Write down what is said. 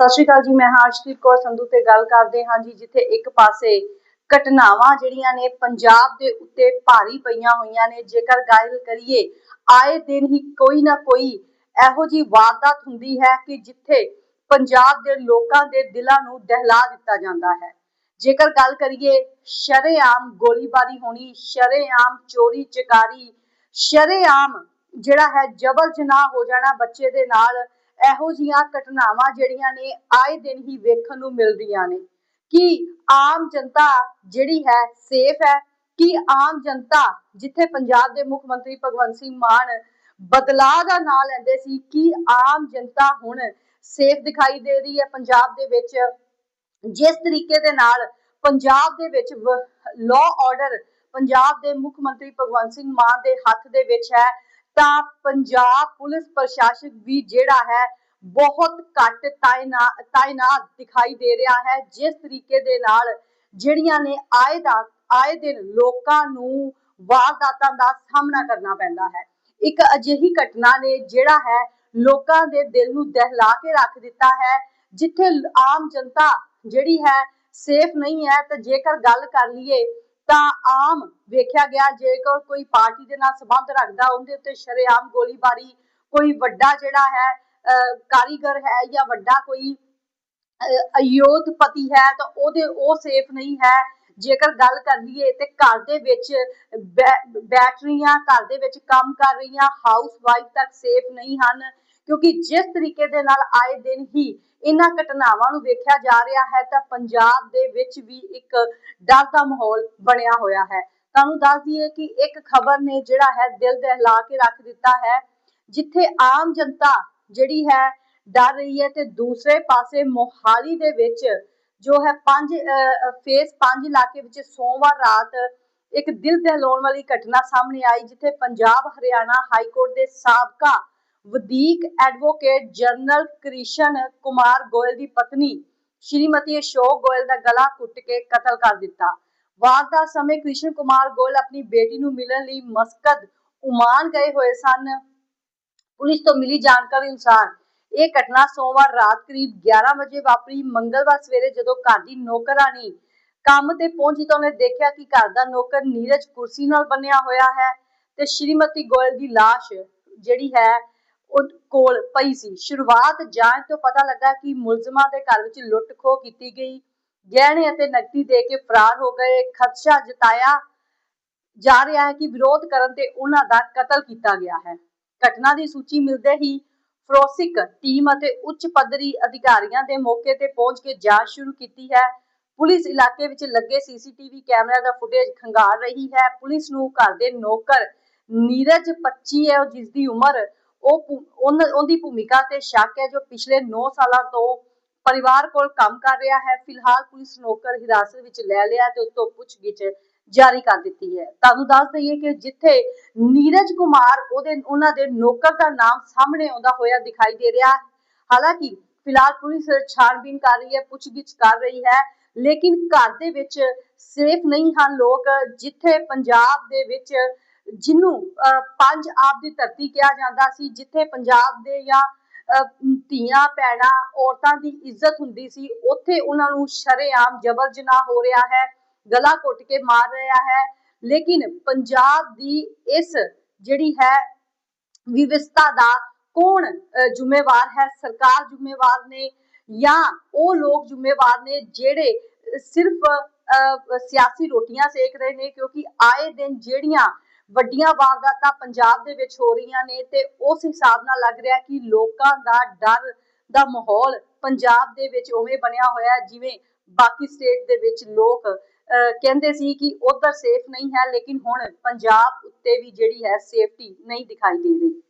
ਸਤਿ ਸ਼੍ਰੀ ਅਕਾਲ ਜੀ, ਮੈਂ ਹਾਂ ਕੌਰ ਸੰਧੂ ਤੇ ਗੱਲ ਕਰਦੇ ਹਾਂ ਜੀ, ਜਿੱਥੇ ਇੱਕ ਪਾਸੇ ਘਟਨਾਵਾਂ ਜਿਹੜੀਆਂ ਨੇ ਪੰਜਾਬ ਦੇ ਉੱਤੇ ਭਾਰੀ ਪਈਆਂ ਹੋਈਆਂ ਨੇ। ਜੇਕਰ ਗੱਲ ਕਰੀਏ, ਆਏ ਦਿਨ ਹੀ ਕੋਈ ਨਾ ਕੋਈ ਇਹੋ ਜੀ ਵਾਰਦਾਤ ਹੁੰਦੀ ਹੈ ਕਿ ਜਿੱਥੇ ਪੰਜਾਬ ਦੇ ਲੋਕਾਂ ਦੇ ਦਿਲਾਂ ਨੂੰ ਦਹਿਲਾ ਦਿੱਤਾ ਜਾਂਦਾ ਹੈ। ਜੇਕਰ ਗੱਲ ਕਰੀਏ, ਸ਼ਰੇਆਮ ਗੋਲੀਬਾਰੀ ਹੋਣੀ, ਸ਼ਰੇਆਮ ਚੋਰੀ ਚਕਾਰੀ, ਸ਼ਰੇਆਮ ਜਿਹੜਾ ਹੈ ਜਬਰ ਜਨਾਹ ਹੋ ਜਾਣਾ ਬੱਚੇ ਦੇ ਨਾਲ ਇਹੋ ਜੀਆਂ ਘਟਨਾਵਾਂ ਜਿਹੜੀਆਂ ਨੇ ਆਏ ਦਿਨ ਹੀ ਵੇਖਣ ਨੂੰ ਮਿਲ ਰਹੀਆਂ ਨੇ। ਕਿ ਆਮ ਜਨਤਾ ਜਿਹੜੀ ਹੈ ਸੇਫ ਹੈ? ਕਿ ਆਮ ਜਨਤਾ ਜਿੱਥੇ ਪੰਜਾਬ ਦੇ ਮੁੱਖ ਮੰਤਰੀ ਭਗਵੰਤ ਸਿੰਘ ਮਾਨ ਬਦਲਾਅ ਦਾ ਨਾਂ ਲੈਂਦੇ ਸੀ, ਕਿ ਆਮ ਜਨਤਾ ਹੁਣ ਸੇਫ ਦਿਖਾਈ ਦੇ ਰਹੀ ਹੈ ਪੰਜਾਬ ਦੇ ਵਿੱਚ? ਜਿਸ ਤਰੀਕੇ ਦੇ ਨਾਲ ਪੰਜਾਬ ਦੇ ਵਿੱਚ ਲਾਅ ਆਰਡਰ ਪੰਜਾਬ ਦੇ ਮੁੱਖ ਮੰਤਰੀ ਭਗਵੰਤ ਸਿੰਘ ਮਾਨ ਦੇ ਹੱਥ ਦੇ ਵਿੱਚ ਹੈ ਤਾਂ ਪੰਜਾਬ ਪੁਲਿਸ ਪ੍ਰਸ਼ਾਸਨ ਵੀ ਜਿਹੜਾ ਹੈ ਬਹੁਤ ਘੱਟ ਤਾਇਨਾਤ ਦਿਖਾਈ ਦੇ ਰਿਹਾ ਹੈ। ਜਿਸ ਤਰੀਕੇ ਦੇ ਨਾਲ ਜਿਹੜੀਆਂ ਨੇ ਆਏ ਦਾ ਆਏ ਦਿਨ ਲੋਕਾਂ ਨੂੰ ਵਾਰਦਾਤਾਂ ਦਾ ਸਾਹਮਣਾ ਕਰਨਾ ਪੈਂਦਾ ਹੈ। ਇੱਕ ਅਜਿਹੀ ਘਟਨਾ ਨੇ ਜਿਹੜਾ ਹੈ ਲੋਕਾਂ ਦੇ ਦਿਲ ਨੂੰ ਦਹਿਲਾ ਕੇ ਰੱਖ ਦਿੱਤਾ ਹੈ, ਜਿੱਥੇ ਆਮ ਜਨਤਾ ਜਿਹੜੀ ਹੈ ਸੇਫ ਨਹੀਂ ਹੈ, ਤੇ ਜੇਕਰ ਗੱਲ ਕਰ ਲਈਏ ਤਾਂ ਆਮ ਵੇਖਿਆ ਗਿਆ, ਜੇਕਰ ਕੋਈ ਪਾਰਟੀ ਦੇ ਨਾਲ ਸੰਬੰਧ ਰੱਖਦਾ, ਉਹਦੇ ਉੱਤੇ ਸ਼ਰੇਆਮ ਗੋਲੀਬਾਰੀ ਕੋਈ ਵੱਡਾ ਜਿਹੜਾ ਹੈ ਕਾਰੀਗਰ ਹੈ ਜਾਂ ਵੱਡਾ ਕੋਈ ਅਯੋਧਪਤੀ ਹੈ, ਤਾਂ ਉਹਦੇ, ਉਹ ਸੇਫ ਨਹੀਂ ਹੈ। ਜੇਕਰ ਗੱਲ ਕਰ ਲਈਏ ਤੇ ਘਰ ਦੇ ਵਿੱਚ ਬੈਟਰੀਆਂ ਘਰ ਦੇ ਵਿੱਚ ਕੰਮ ਕਰ ਰਹੀਆਂ ਹਾਊਸ ਵਾਈਫ ਤੱਕ ਸੇਫ ਨਹੀਂ ਹਨ। ਕਿਉਂਕਿ ਜਿਸ ਤਰੀਕੇ ਦੇ ਨਾਲ ਆਏ ਦਿਨ ਹੀ ਇਹਨਾਂ ਘਟਨਾਵਾਂ ਨੂੰ ਵੇਖਿਆ ਜਾ ਰਿਹਾ ਹੈ, ਤਾਂ ਪੰਜਾਬ ਦੇ ਵਿੱਚ ਵੀ ਇੱਕ ਡਰ ਦਾ ਮਾਹੌਲ ਬਣਿਆ ਹੋਇਆ ਹੈ। ਤੁਹਾਨੂੰ ਦੱਸ ਦਈਏ ਕਿ ਇੱਕ ਖਬਰ ਨੇ ਜਿਹੜਾ ਹੈ, ਦਿਲ ਦਹਿਲਾ ਕੇ ਰੱਖ ਦਿੱਤਾ ਹੈ, ਜਿੱਥੇ ਆਮ ਜਨਤਾ ਜਿਹੜੀ ਹੈ, ਡਰ ਰਹੀ ਹੈ ਤੇ ਦੂਸਰੇ ਪਾਸੇ ਮੋਹਾਲੀ ਦੇ ਵਿੱਚ ਜੋ ਹੈ ਪੰਜ ਫੇਸ ਪੰਜ ਇਲਾਕੇ ਵਿੱਚ ਸੋਮਵਾਰ ਰਾਤ ਇੱਕ ਦਿਲ ਦਹਿਲਾਉਣ ਵਾਲੀ ਘਟਨਾ ਸਾਹਮਣੇ ਆਈ, ਜਿੱਥੇ ਪੰਜਾਬ, ਹਰਿਆਣਾ ਹਾਈ ਕੋਰਟ ਦੇ ਸਾਬਕਾ ਵਧੀਕ ਐਡਵੋਕੇਟ ਜਨਰਲ ਕ੍ਰਿਸ਼ਨ ਕੁਮਾਰ ਗੋਇਲ ਦੀ ਪਤਨੀ ਸ਼੍ਰੀਮਤੀ ਅਸ਼ੋਕ ਗੋਇਲ ਦਾ ਗਲਾ ਕੁੱਟ ਕੇ ਕਤਲ ਕਰ ਦਿੱਤਾ। ਵਾਰਦਾਤ ਸਮੇਂ ਕ੍ਰਿਸ਼ਨ ਕੁਮਾਰ ਗੋਇਲ ਆਪਣੀ ਬੇਟੀ ਨੂੰ ਮਿਲਣ ਲਈ ਮਸਕਦ ਉਮਾਨ ਗਏ ਹੋਏ ਸਨ। ਪੁਲਿਸ ਤੋਂ ਮਿਲੀ ਜਾਣਕਾਰੀ ਅਨੁਸਾਰ ਇਹ ਘਟਨਾ ਸੋਮਵਾਰ ਰਾਤ ਕਰੀਬ 11 ਵਜੇ ਵਾਪਰੀ। ਮੰਗਲਵਾਰ ਸਵੇਰੇ ਜਦੋਂ ਘਰ ਦੀ ਨੌਕਰਾਨੀ ਕੰਮ ਤੇ ਪਹੁੰਚੀ ਤਾਂ ਉਹਨੇ ਦੇਖਿਆ ਕਿ ਘਰ ਦਾ ਨੌਕਰ ਨੀਰਜ ਕੁਰਸੀ ਨਾਲ ਬੰਨਿਆ ਹੋਇਆ ਹੈ ਤੇ ਸ਼੍ਰੀਮਤੀ ਗੋਇਲ ਦੀ লাশ ਜਿਹੜੀ ਹੈ ਉਹ ਕੋਲ ਪਈ ਸੀ। ਸ਼ੁਰੂਆਤ ਜਾਂਚ ਤੋਂ ਪਤਾ ਲੱਗਾ ਕਿ ਮੁਲਜ਼ਮਾਂ ਦੇ ਘਰ ਵਿੱਚ ਲੁੱਟ ਖੋਹ ਕੀਤੀ ਗਈ। ਗਹਿਣੇ ਅਤੇ ਨਕਦੀ ਦੇ ਕੇ ਫਰਾਰ ਹੋ ਗਏ। ਖਦਸ਼ਾ ਜਤਾਇਆ ਜਾ ਰਿਹਾ ਹੈ ਕਿ ਵਿਰੋਧ ਕਰਨ ਤੇ ਉਹਨਾਂ ਦਾ ਕਤਲ ਕੀਤਾ ਗਿਆ ਹੈ। ਘਟਨਾ ਦੀ ਸੂਚੀ ਮਿਲਦੇ ਹੀ ਫਰੋਸਿਕ ਟੀਮ ਅਤੇ ਉੱਚ ਪੱਧਰੀ ਅਧਿਕਾਰੀਆਂ ਦੇ ਮੌਕੇ ਤੇ ਪਹੁੰਚ ਕੇ ਜਾਂਚ ਸ਼ੁਰੂ ਕੀਤੀ ਹੈ। ਪੁਲਿਸ ਇਲਾਕੇ ਵਿੱਚ ਲੱਗੇ ਸੀਸੀਟੀਵੀ ਕੈਮਰਿਆਂ ਦਾ ਫੁਟੇਜ ਖੰਗਾਲ ਰਹੀ ਹੈ। ਪੁਲਿਸ ਨੂੰ ਘਰ ਦੇ ਨੌਕਰ ਨੀਰਜ 25 ਹੈ। ਜਿਸ ਦੀ ਉਮਰ ਉਹ ਉਹਦੀ ਭੂਮਿਕਾ ਤੇ ਸ਼ੱਕ ਹੈ ਜੋ ਪਿਛਲੇ 9 ਸਾਲਾਂ ਤੋਂ ਪਰਿਵਾਰ ਕੋਲ ਕੰਮ ਕਰ ਰਿਹਾ ਹੈ। ਫਿਲਹਾਲ ਪੁਲਿਸ ਨੌਕਰ ਹਿਰਾਸਤ ਵਿੱਚ ਲੈ ਲਿਆ ਤੇ ਉਸ ਤੋਂ ਪੁੱਛਗਿੱਛ ਜਾਰੀ ਕਰ ਦਿੱਤੀ ਹੈ। ਤੁਹਾਨੂੰ ਦੱਸ ਦਈਏ ਕਿ ਜਿੱਥੇ ਨੀਰਜ ਕੁਮਾਰ, ਉਹਦੇ, ਉਹਨਾਂ ਦੇ ਨੌਕਰ ਦਾ ਨਾਮ ਸਾਹਮਣੇ ਆਉਂਦਾ ਹੋਇਆ ਦਿਖਾਈ ਦੇ ਰਿਹਾ ਹਾਲਾਂਕਿ ਫਿਲਹਾਲ ਪੁਲਿਸ ਛਾਣਬੀਨ ਕਰ ਰਹੀ ਹੈ, ਪੁੱਛਗਿੱਛ ਕਰ ਰਹੀ ਹੈ, ਲੇਕਿਨ ਘਰ ਦੇ ਵਿੱਚ ਸੇਫ ਨਹੀਂ ਹਨ ਲੋਕ, ਜਿੱਥੇ ਪੰਜਾਬ ਦੇ ਵਿੱਚ ਜਿਹਨੂੰ ਪੰਜ ਆਪ ਦੀ ਧਰਤੀ ਕਿਹਾ ਜਾਂਦਾ ਸੀ, ਜਿੱਥੇ ਪੰਜਾਬ ਦੇ ਜਾਂ ਧੀਆਂ ਪੈਣਾ ਔਰਤਾਂ ਦੀ ਇੱਜ਼ਤ ਹੁੰਦੀ ਸੀ, ਉੱਥੇ ਉਹਨਾਂ ਨੂੰ ਸ਼ਰੇਆਮ ਜਬਰ ਜਨਾਹ ਹੋ ਰਿਹਾ ਹੈ, ਗਲਾ ਘੁੱਟ ਕੇ ਮਾਰ ਰਿਹਾ ਹੈ। ਲੇਕਿਨ ਪੰਜਾਬ ਦੀ ਇਸ ਜਿਹੜੀ ਹੈ ਵਿਵਸਥਾ ਦਾ ਕੌਣ ਜ਼ਿੰਮੇਵਾਰ ਹੈ? ਸਰਕਾਰ ਜ਼ਿੰਮੇਵਾਰ ਨੇ ਜਾਂ ਉਹ ਲੋਕ ਜ਼ਿੰਮੇਵਾਰ ਨੇ ਜਿਹੜੇ ਸਿਰਫ ਸਿਆਸੀ ਰੋਟੀਆਂ ਸੇਕ ਰਹੇ ਨੇ? ਕਿਉਂਕਿ ਆਏ ਦਿਨ ਜਿਹੜੀਆਂ ਵੱਡੀਆਂ ਵਾਰਦਾਤਾਂ ਪੰਜਾਬ ਦੇ ਵਿੱਚ ਹੋ ਰਹੀਆਂ ਨੇ ਤੇ ਉਸ ਹਿਸਾਬ ਨਾਲ ਲੱਗ ਰਿਹਾ ਕਿ ਲੋਕਾਂ ਦਾ ਡਰ ਦਾ ਮਾਹੌਲ ਪੰਜਾਬ ਦੇ ਵਿੱਚ ਉਵੇਂ ਬਣਿਆ ਹੋਇਆ ਜਿਵੇਂ ਬਾਕੀ ਸਟੇਟ ਦੇ ਵਿੱਚ ਲੋਕ ਕਹਿੰਦੇ ਸੀ ਕਿ ਉਧਰ ਸੇਫ ਨਹੀਂ ਹੈ, ਲੇਕਿਨ ਹੁਣ ਪੰਜਾਬ ਉੱਤੇ ਵੀ ਜਿਹੜੀ ਹੈ ਸੇਫਟੀ ਨਹੀਂ ਦਿਖਾਈ ਦੇ ਰਹੀ।